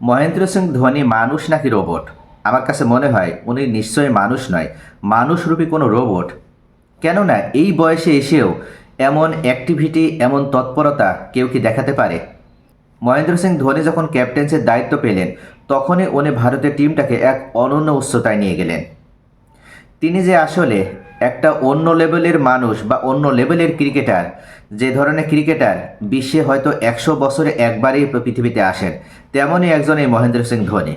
মহেন্দ্র সিং ধোনি মানুষ নাকি রোবট? আমার কাছে মনে হয় উনি নিশ্চয়ই মানুষ নয় মানুষরূপী কোনো রোবট। কেননা এই বয়সে এসেও এমন অ্যাক্টিভিটি এমন তৎপরতা কেউ কি দেখাতে পারে? মহেন্দ্র সিং ধোনি যখন ক্যাপ্টেন্সির দায়িত্ব পেলেন, তখনই উনি ভারতের টিমটাকে এক অনন্য উচ্চতায় নিয়ে গেলেন। তিনি যে আসলে একটা অন্য লেভেলের মানুষ বা অন্য লেভেলের ক্রিকেটার, যে ধরনের ক্রিকেটার বিশ্বে হয়তো একশো বছরে একবারই পৃথিবীতে আসেন, তেমনই একজন এই মহেন্দ্র সিং ধোনি।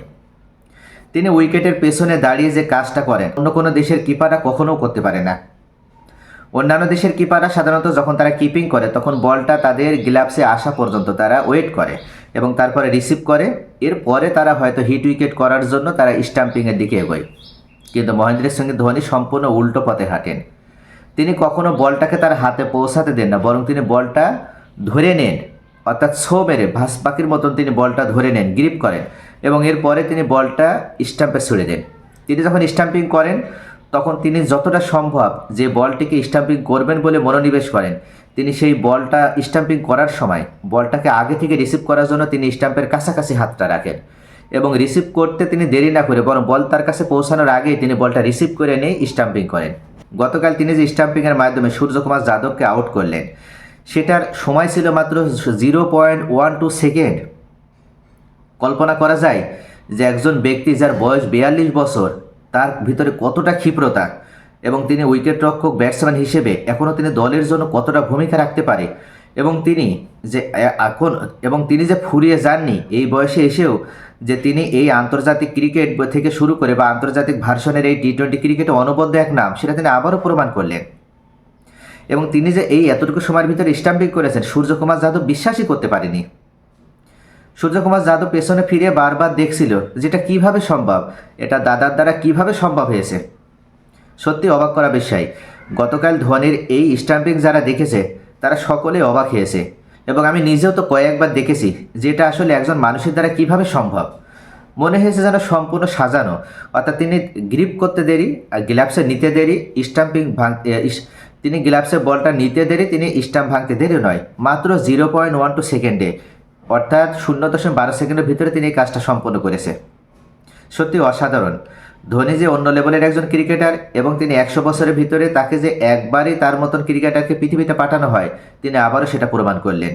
তিনি উইকেটের পেছনে দাঁড়িয়ে যে কাজটা করেন, অন্য কোনো দেশের কিপাররা কখনোও করতে পারে না। অন্যান্য দেশের কিপাররা সাধারণত যখন তারা কিপিং করে, তখন বলটা তাদের গ্লাভসে আসা পর্যন্ত তারা ওয়েট করে এবং তারপরে রিসিভ করে। এরপরে তারা হয়তো হিট উইকেট করার জন্য তারা স্টাম্পিংয়ের দিকে এগোয়। কিন্তু মহেন্দ্র সঙ্গে ধোনি সম্পূর্ণ উল্টো পথে হাঁটেন। তিনি কখনো বলটাকে তার হাতে পৌঁছাতে দেন না, বরং তিনি বলটা ধরে নেন, অর্থাৎ ছো মেরে ভাস পাখির মতন তিনি বলটা ধরে নেন, গ্রিপ করেন এবং এরপরে তিনি বলটা স্টাম্পে ছুড়ে দেন। তিনি যখন স্টাম্পিং করেন, তখন তিনি যতটা সম্ভব যে বলটিকে স্টাম্পিং করবেন বলে মনোনিবেশ করেন। তিনি সেই বলটা স্টাম্পিং করার সময় বলটাকে আগে থেকে রিসিভ করার জন্য তিনি স্টাম্পের কাছাকাছি হাতটা রাখেন। এবং রিসিভ করতে তিনি দেরি না করে, বরং বল তার কাছে পৌঁছানোর আগেই তিনি বলটা রিসিভ করে নিয়ে স্টাম্পিং করেন। গতকাল তিনি যে স্টাম্পিংয়ের মাধ্যমে সূর্যকুমার যাদবকে আউট করলেন, সেটার সময় ছিল মাত্র zero point one two second কল্পনা করা যায় যে একজন ব্যক্তি যার বয়স বিয়াল্লিশ বছর, তার ভিতরে কতটা ক্ষিপ্রতা এবং তিনি উইকেট রক্ষক ব্যাটসম্যান হিসেবে এখনও তিনি দলের জন্য কতটা ভূমিকা রাখতে পারে এবং তিনি যে এখন, এবং তিনি যে ফুরিয়ে যাননি, এই বয়সে এসেও যে তিনি এই আন্তর্জাতিক ক্রিকেট থেকে শুরু করে বা আন্তর্জাতিক ভার্সনের এই টি টোয়েন্টি ক্রিকেটে অনবদ্য এক নাম, সেটা তিনি আবারও প্রমাণ করলেন। এবং তিনি যে এই এতটুকু সময়ের ভিতরে স্টাম্পিং করেছেন, সূর্যকুমার যাদব বিশ্বাসই করতে পারেনি। সূর্যকুমার যাদব পেছনে ফিরে বারবার দেখছিল যেটা কীভাবে সম্ভব, এটা দাদার দ্বারা কীভাবে সম্ভব হয়েছে। সত্যি অবাক করা বিষয়, গতকাল ধোনির এই স্টাম্পিং যারা দেখেছে, তারা সকলে অবাক হয়েছে। এবং আমি নিজেও তো কয়েকবার দেখেছি যেটা আসলে একজন মানুষের দ্বারা কীভাবে সম্ভব। মনে হয়েছে যেন সম্পূর্ণ সাজানো। অর্থাৎ তিনি গ্রিপ করতে দেরি, আর গ্লাভসে নিতে দেরি স্টাম্পিং ভাঙ তিনি গ্লাভসে বলটা নিতে দেরি, তিনি স্টাম্প ভাঙতে দেরি নয়। মাত্র জিরো পয়েন্ট ওয়ান টু সেকেন্ডে অর্থাৎ শূন্য দশমিক বারো সেকেন্ডের ভিতরে তিনি এই কাজটা সম্পন্ন করেছে। সত্যি অসাধারণ। ধোনি যে অন্য লেভেলের একজন ক্রিকেটার এবং তিনি একশো বছরের ভিতরে তাকে যে একবারই তার মতন ক্রিকেটারকে পৃথিবীতে পাঠানো হয়, তিনি আবারও সেটা প্রমাণ করলেন।